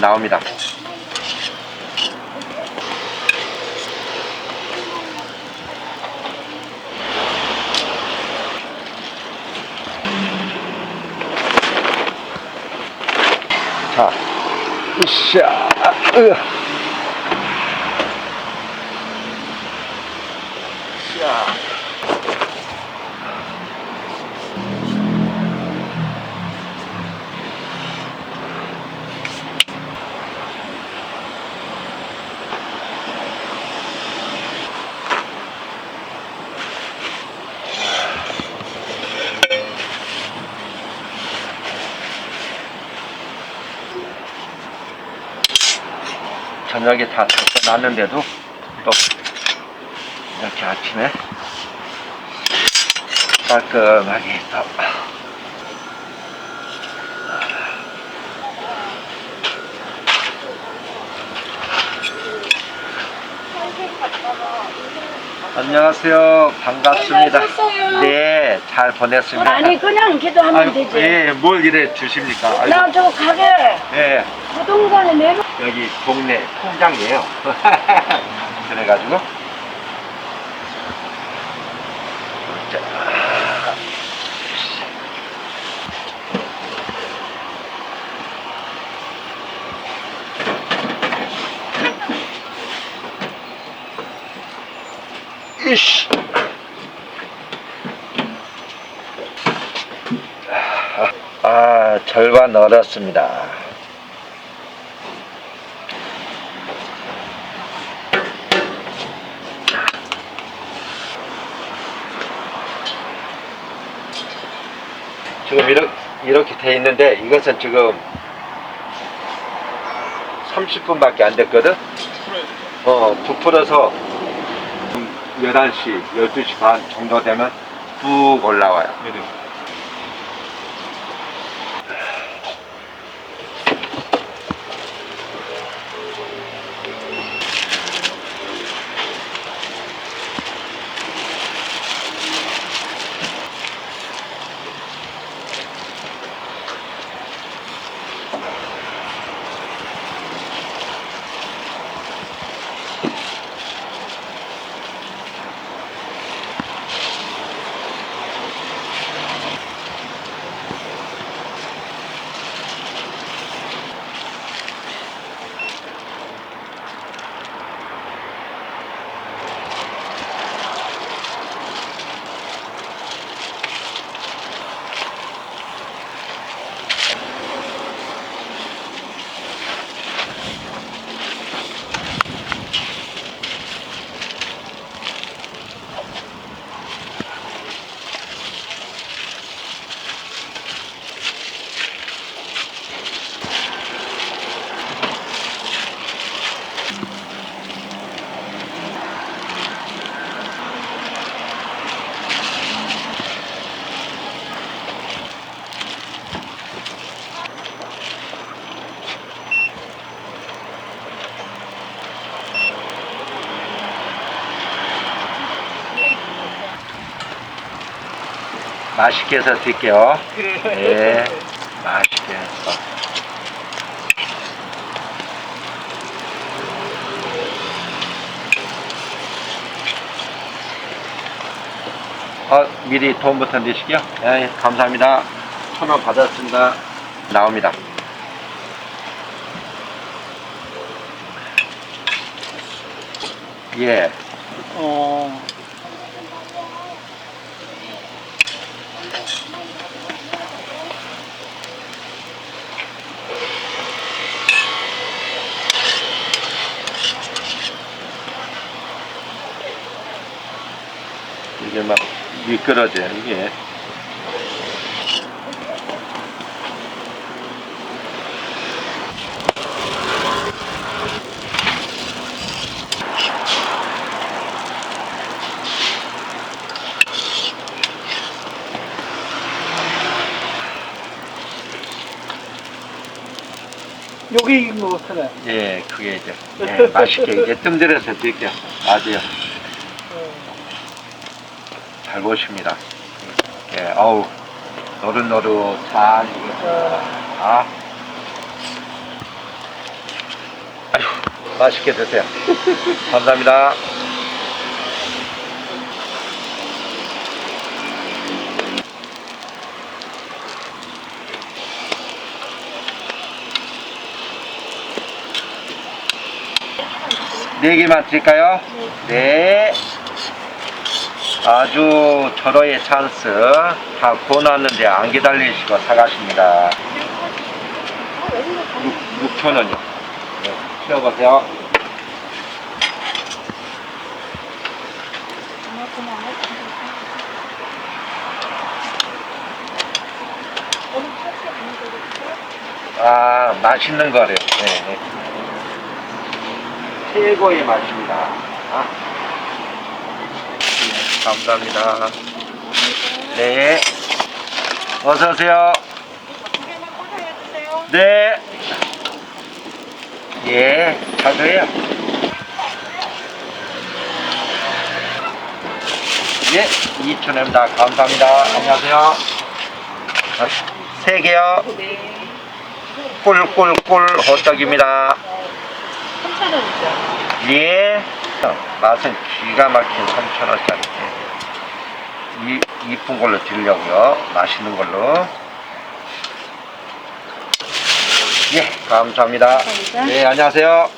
나옵니다. 자, 으쌰, 으. 으쌰. 저녁에 다 놨는데도 또 이렇게 아침에 깔끔하게 또 안녕하세요 반갑습니다 잘? 네 잘 보냈습니다 아니 그냥 기도하면 아유, 되지. 예, 뭘 이래 주십니까 아이고, 나저 가게 예. 부동산에 내놓. 여기 동네 통장이에요. 그래가지고 자, 이씨. 아, 절반 얼었습니다. 지금 이렇게, 이렇게 돼 있는데 이것은 지금 30분밖에 안 됐거든? 어, 부풀어서 11시, 12시 반 정도 되면 뚝 올라와요. 맛있게 해서 드릴게요. 네, 맛있게 해서. 어, 미리 돈부터 내시게요. 네, 감사합니다. 천 원 받았습니다. 나옵니다. 예. 어, 이게 막 미끄러져요, 이게. 여기 익은 거 같아요. 예, 그게 이제 예, 맛있게 이제 뜸들여서 드릴게요. 맞아요. 잘 보십니다. 예, 어우 노릇노릇 잘 익었습니다. 아, 맛있게 드세요. 감사합니다. 네 개만 드릴까요? 네. 아주 절호의 찬스 다 구워놨는데 안 기다리시고 사가십니다. 6, 6천 원이요. 네, 치워보세요. 아, 맛있는 거래요. 네, 네. 최고의 맛입니다. 아. 네, 감사합니다. 네. 어서오세요. 네. 예, 자주해요. 예, 2,000원입니다. 감사합니다. 안녕하세요. 아, 세 개요. 꿀꿀꿀 호떡입니다. 3,000원이죠. 예. 맛은 기가 막힌 3,000원짜리. 이, 이쁜 걸로 드리려고요. 맛있는 걸로. 예, 감사합니다. 감사합니다. 네, 안녕하세요.